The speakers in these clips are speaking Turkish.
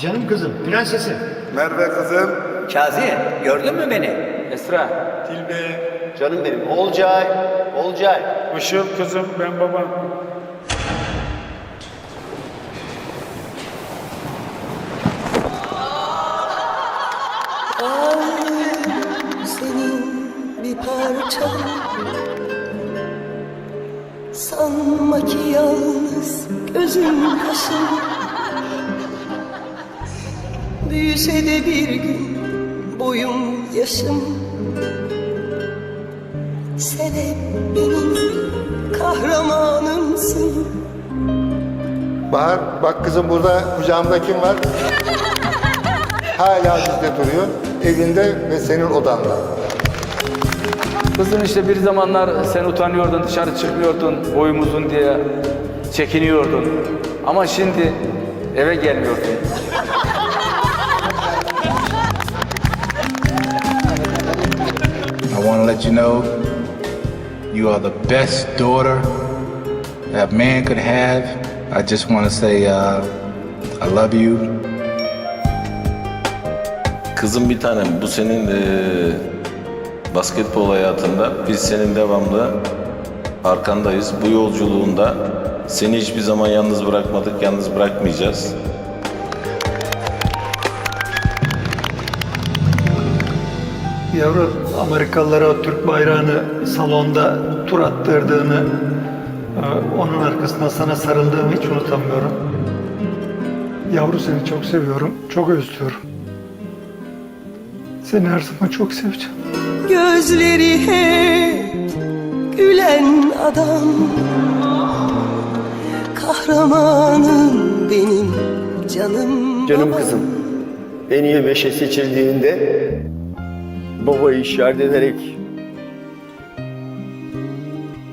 Canım kızım, prensesim. Merve kızım. Kazi gördün mü beni? Esra. Tilbe. Canım benim. Olcay. Olcay. Işıl kızım ben baban. senin bir parçan Sanma ki yalnız gözüm kaşın Büyüse de bir gün boyum yaşım Sen hep benim kahramanımsın Bahar bak kızım burada kucağımda kim var? Hala bizde duruyor. Evinde ve senin odanda. Kızım işte bir zamanlar sen utanıyordun, dışarı çıkmıyordun, boyumuzun diye çekiniyordun. Ama şimdi eve gelmiyorsun. let you know you are the best daughter that man could have. I just want to say uh, I love you. Kızım bir tanem bu senin eee, basketbol hayatında biz senin devamlı arkandayız. Bu yolculuğunda seni hiçbir zaman yalnız bırakmadık, yalnız bırakmayacağız. Yavru Amerikalılara o Türk bayrağını salonda tur attırdığını, e, onun arkasından sana sarıldığımı hiç unutamıyorum. Yavru seni çok seviyorum, çok özlüyorum. Seni her zaman çok seveceğim. Gözleri hep gülen adam Kahramanım benim canım Canım babam. kızım. En iyi beşe seçildiğinde babayı işaret ederek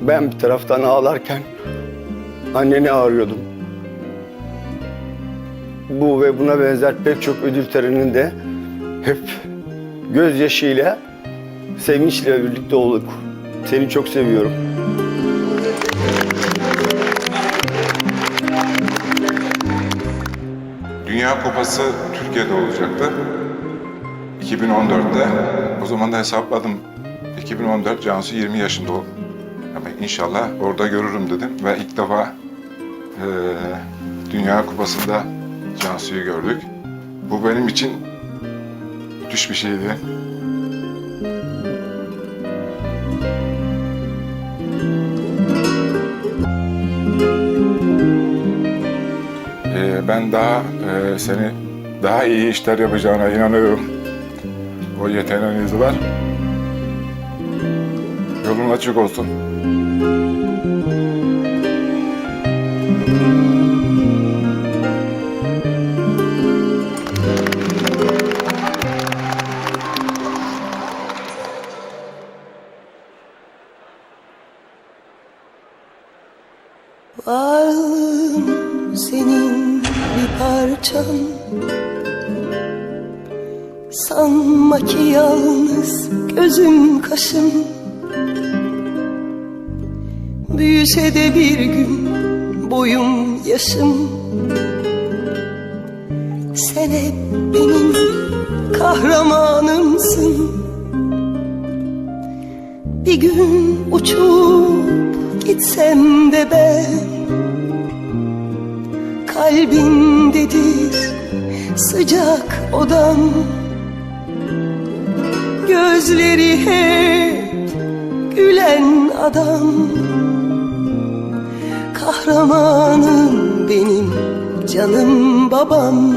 ben bir taraftan ağlarken anneni ağrıyordum. Bu ve buna benzer pek çok ödül töreninde hep gözyaşıyla, sevinçle birlikte olduk. Seni çok seviyorum. Dünya Kupası Türkiye'de olacaktı. 2014'te. Zaman da hesapladım. 2014 Cansu 20 yaşında oldu. Ama inşallah orada görürüm dedim ve ilk defa eee, Dünya Kupası'nda Cansu'yu gördük. Bu benim için müthiş bir şeydi. Eee, ben daha eee, seni daha iyi işler yapacağına inanıyorum. O yeteneğiniz var. Yolun açık olsun. Varlığım senin bir parçan Sanma ki yalnız gözüm kaşım. Büyüse de bir gün boyum yaşım. Sen hep benim kahramanımsın. Bir gün uçup gitsem de ben Kalbindedir sıcak odam Gözleri hep gülen adam. Kahramanım benim canım babam